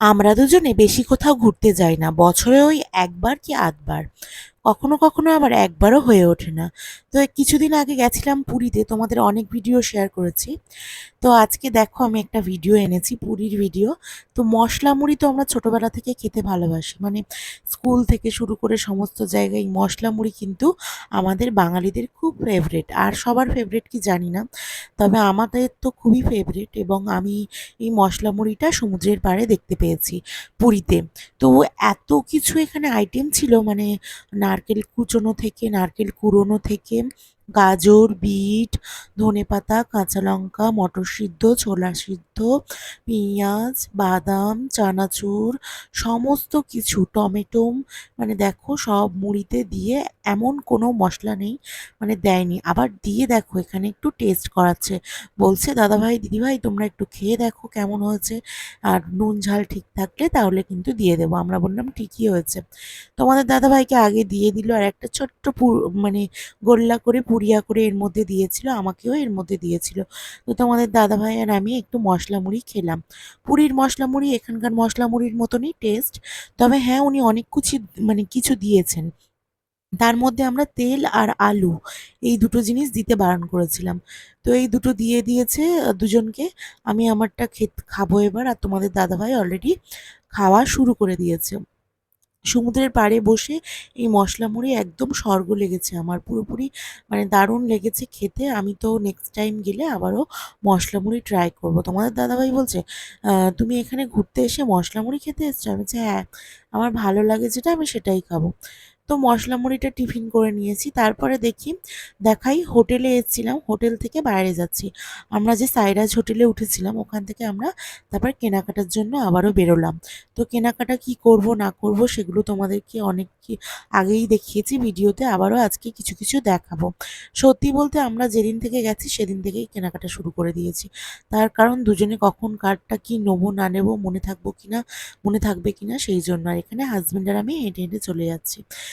আমরা দুজনে বেশি কোথাও ঘুরতে যাই না। বছরে ওই একবার কি আধবার। কখনো কখনো আবার একবারও হয়ে ওঠে না। তো কিছুদিন আগে গেছিলাম পুরীতে, তোমাদের অনেক ভিডিও শেয়ার করেছি। তো আজকে দেখো আমি একটা ভিডিও এনেছি, পুরীর ভিডিও তো মশলা মুড়ি তো আমরা ছোটোবেলা থেকে খেতে ভালোবাসি। মানে স্কুল থেকে শুরু করে সমস্ত জায়গায় মশলা মুড়ি কিন্তু আমাদের বাঙালিদের খুব ফেভারেট আর সবার ফেভারেট কি জানি না, তবে আমাদের তো খুবই ফেভারেট এবং আমি এই মশলা মুড়িটা সমুদ্রের পাড়ে দেখতে পেয়েছি পুরীতে। তো এত কিছু এখানে আইটেম ছিল মানে নারকেল কুচোনো থেকে নারকেল কুড়োনো থেকে গাজর, বিট ধনেপাতা কাঁচা লঙ্কা মটর সিদ্ধ ছোলা সিদ্ধ, পেঁয়াজ, বাদাম, চানাচুর, সমস্ত কিছু, টমেটো মানে দেখো সব মুড়িতে দিয়ে এমন কোনো মশলা নেই মানে দেয়নি। আবার দিয়ে দেখো, এখানে একটু টেস্ট করাচ্ছে। বলছে, দাদাভাই, দিদিভাই, তোমরা একটু খেয়ে দেখো কেমন হয়েছে। আর নুন, ঝাল ঠিক থাকলে তাহলে কিন্তু দিয়ে দেবো। আমরা বললাম, ঠিকই হয়েছে। তোমাদের দাদাভাইকে আগে দিয়ে দিল, আর একটা ছোট্ট পুর মানে গোল্লা করে পুরিয়া করে এর মধ্যে দিয়েছিল, আমাকেও এর মধ্যে দিয়েছিল। তো তোমাদের দাদাভাই আর আমি একটু মশলা মুড়ি খেলাম। পুরীর মশলা মুড়ি, এখানকার মশলা মুড়ির মতনই টেস্ট তবে হ্যাঁ উনি অনেক কিছু মানে কিছু দিয়েছেন। তার মধ্যে আমরা তেল আর আলু, এই দুটো জিনিস দিতে বারণ করেছিলাম। তো এই দুটো দিয়ে দিয়েছে দুজনকে। আমি আমারটা খেত, খাব এবার, আর তোমাদের দাদাভাই অলরেডি খাওয়া শুরু করে দিয়েছে। সমুদ্রের পাড়ে বসে এই মশলা মুড়ি একদম স্বর্গ লেগেছে আমার, পুরোপুরি মানে দারুণ লেগেছে খেতে। আমি তো নেক্সট টাইম গেলে আবারও মশলা মুড়ি ট্রাই করব। তোমাদের দাদাভাই বলছে তুমি এখানে ঘুরতে এসে মশলা মুড়ি খেতে এসছো? আমি বলছি হ্যাঁ আমার ভালো লাগে যেটা আমি সেটাই খাব। তো মশলা মুড়িটা টিফিন করে নিয়েছি। তারপরে দেখি, দেখাই হোটেলে এসেছিলাম, হোটেল থেকে বাইরে যাচ্ছি। আমরা যে সাইরাজ হোটেলে উঠেছিলাম, ওখান থেকে আমরা তারপর কেনাকাটার জন্য আবারও বেরোলাম। তো কেনাকাটা কি করব, না করব, সেগুলো তোমাদেরকে অনেক আগেই দেখিয়েছি, ভিডিওতে আবারও আজকে কিছু কিছু দেখাবো। সত্যি বলতে আমরা যেদিন থেকে গেছি, সেদিন থেকেই কেনাকাটা শুরু করে দিয়েছি। তার কারণ দুজনে কখন কারটা কি নেব, না নেব, মনে থাকব কিনা, মনে থাকবে কিনা, সেই জন্য। আর এখানে হাজবেন্ড আর আমি হেঁটে হেঁটে চলে যাচ্ছি।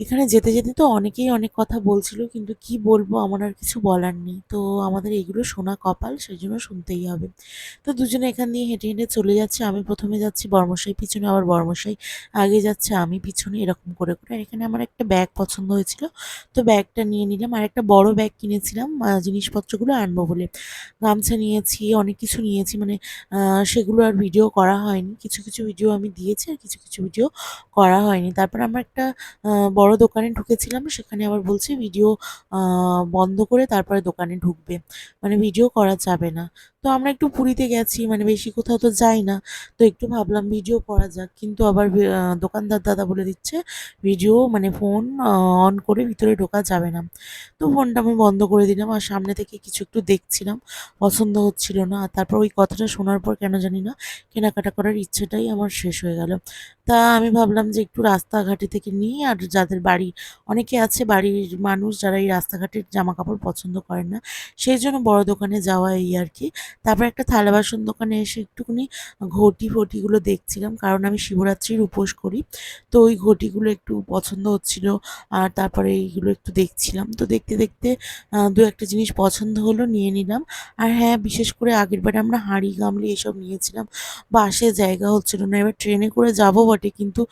এখানে যেতে যেতে তো অনেকেই অনেক কথা বলছিল কিন্তু কি বলব আমার আর কিছু বলার নেই। তো আমাদের এগুলো শোনা কপাল সেই জন্য শুনতেই হবে। তো দুজনে এখান দিয়ে হেঁটে হেঁটে চলে যাচ্ছে। আমি প্রথমে যাচ্ছি বর্মশাই পিছনে আবার বর্মশাই। আগে যাচ্ছে আমি পিছনে এরকম করে করে। আর এখানে আমার একটা ব্যাগ পছন্দ হয়েছিল। তো ব্যাগটা নিয়ে নিলাম। আর একটা বড় ব্যাগ কিনেছিলাম জিনিসপত্রগুলো আনব বলে। গামছা নিয়েছি অনেক কিছু নিয়েছি। মানে সেগুলো আর ভিডিও করা হয়নি। কিছু কিছু ভিডিও আমি দিয়েছি আর কিছু কিছু ভিডিও করা হয়নি। তারপর আমার একটা আহ, বড় দোকানে ঢুকেছিলাম, সেখানে আবার বলছে ভিডিও বন্ধ করে তারপরে দোকানে ঢুকবে। মানে ভিডিও করা যাবে না। তো আমরা একটু পুরীতে গেছি মানে বেশি কোথাও তো যাই না। তো একটু ভাবলাম ভিডিও করা যাক। কিন্তু আবার দোকানদার দাদা বলে দিচ্ছে ভিডিও মানে ফোন অন করে ভিতরে ঢোকা যাবে না। তো ফোনটা আমি বন্ধ করে দিলাম আর সামনে থেকে কিছু একটু দেখছিলাম। পছন্দ হচ্ছিল না। আর তারপর ওই কথাটা শোনার পর কেন জানি না, কেনাকাটা করার ইচ্ছেটাই আমার শেষ হয়ে গেল। তা আমি ভাবলাম যে একটু রাস্তাঘাটে থেকে নিই আর যাদের বাড়ি। অনেকে আছে বাড়ির মানুষ যারা এই রাস্তাঘাটের জামা কাপড় পছন্দ করেন না। সেই জন্য বড় দোকানে যাওয়া এই আর কি। তারপর একটা থালা বাসন দোকানে এসে একটুখানি ঘটি ফটিগুলো দেখছিলাম, কারণ আমি শিবরাত্রির উপোস করি। তো ওই ঘটিগুলো একটু পছন্দ হচ্ছিল, আর তারপরে এইগুলো একটু দেখছিলাম। তো দেখতে দেখতে দু একটা জিনিস পছন্দ হলো, নিয়ে নিলাম। আর হ্যাঁ বিশেষ করে আগের বারে আমরা হাঁড়ি, গামলি এসব নিয়েছিলাম। বাসে জায়গা হচ্ছিল না। এবার ট্রেনে করে যাব বটে, কিন্তু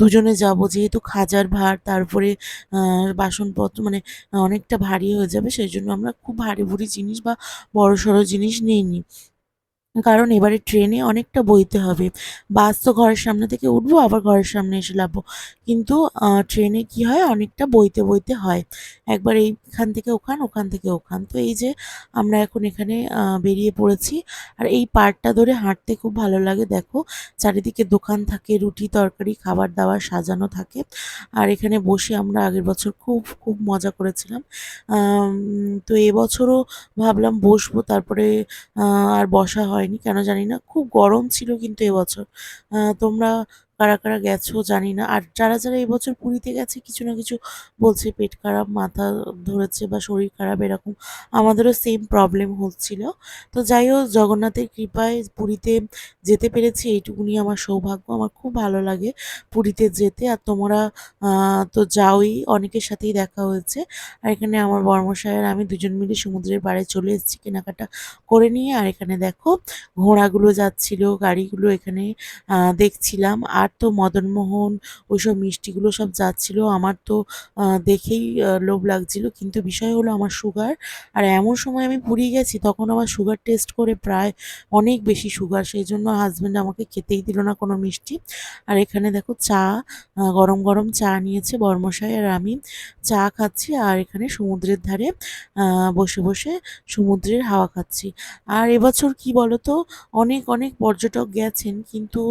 দুজনে যাব। যেহেতু খাজার ভার তারপরে বাসনপত্র মানে অনেকটা ভারী হয়ে যাবে সেই জন্য আমরা খুব ভারী ভুরি জিনিস বা বড় সড়ো জিনিস নিইনি। কারণ এবারে ট্রেনে অনেকটা বইতে হবে। বাস তো ঘরের সামনে থেকে উঠবো, আবার ঘরের সামনে এসে নামবো কিন্তু ট্রেনে কি হয়? অনেকটা বইতে বইতে হয়। একবার এইখান থেকে ওখান ওখান থেকে ওখান। তো এই যে, আমরা এখন এখানে বেরিয়ে পড়েছি। আর এই পার্টটা ধরে হাঁটতে খুব ভালো লাগে, দেখো। চারিদিকে দোকান থাকে, রুটি তরকারি, খাবার দাবার সাজানো থাকে। আর এখানে বসে আমরা আগের বছর খুব খুব মজা করেছিলাম। তো এবছরও ভাবলাম বসবো, তারপরে আর বসা হয়নি কেন জানি না খুব গরম ছিল কিন্তু এবছর। তোমরা কারা কারা গেছো জানি না। আর যারা যারা এবছর পুরীতে গেছে, কিছু না কিছু বলছে পেট খারাপ, মাথা ধরেছে বা শরীর খারাপ, এরকম আমাদেরও সেম প্রবলেম হচ্ছিল। তো যাই হোক, জগন্নাথের কৃপায় পুরীতে যেতে পেরেছি, এইটুকুনি আমার সৌভাগ্য। আমার খুব ভালো লাগে পুরীতে যেতে। আর তোমরা তো যাওই, অনেকের সাথেই দেখা হয়েছে। আর এখানে আমার বর্মশায়ের, আমি দুজন মিলে সমুদ্রের পাড়ে চলে এসেছি, কেনাকাটা করে নিয়ে। আর এখানে দেখো, ঘোড়াগুলো যাচ্ছিল, গাড়িগুলো এখানে দেখছিলাম। আর তো মদনমোহন ওইসব মিষ্টিগুলো সব যাচ্ছিল। আমার তো দেখেই লোভ লাগছিল। কিন্তু বিষয় হলো আমার সুগার। আর এমন সময় আমি পুরী গেছি, তখন আমার সুগার টেস্ট করে প্রায় অনেক বেশি সুগার। সেই জন্য হাজব্যান্ড আমাকে খেতেই দিল না কোনো মিষ্টি। আর এখানে দেখো চা গরম গরম চা নিয়েছে বর্মশাই আর আমি চা খাচ্ছি। আর এখানে সমুদ্রের ধারে বসে বসে সমুদ্রের হাওয়া খাচ্ছি। আর এবছর কি বলতো, অনেক অনেক পর্যটক গেছেন। কিন্তু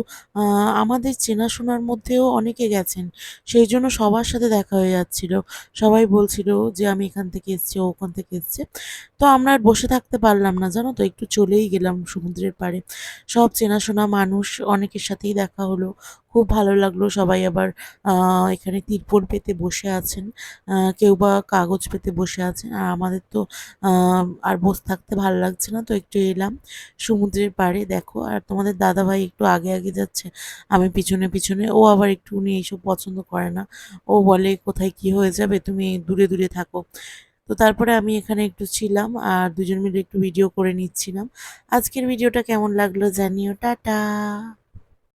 আমাদের চেনাশোনার মধ্যেও অনেকে গেছেন। সেই জন্য সবার সাথে দেখা হয়ে যাচ্ছিল। সবাই বলছিল যে, আমি এখান থেকে এসেছি, ও ওখান থেকে এসছে। তো আমরা আর বসে থাকতে পারলাম না, জানো তো? একটু চলেই গেলাম সমুদ্রের পাড়ে। সব চেনাশোনা মানুষ অনেকের সাথেই দেখা হলো। খুব ভালো লাগল সবাই আবার এখানে তিরপল পেতে বসে আছেন কেউ বা কাগজ পেতে বসে আছেন, আর আমাদের তো আর বসে থাকতে ভালো লাগছে না, তো একটু এলাম সমুদ্রের পাড়ে, দেখো, আর তোমাদের দাদাভাই একটু আগে আগে যাচ্ছে, আমি পিছনে পিছনে, ও আবার একটু উনি এইসব পছন্দ করে না, ও বলে কোথায় কি হয়ে যাবে, তুমি দূরে দূরে থাকো, তো তারপরে আমি এখানে একটু ছিলাম, আর দুজন মিলে একটু ভিডিও করে নিচ্ছিলাম, আজকের ভিডিওটা কেমন লাগল জানিও, টাটা!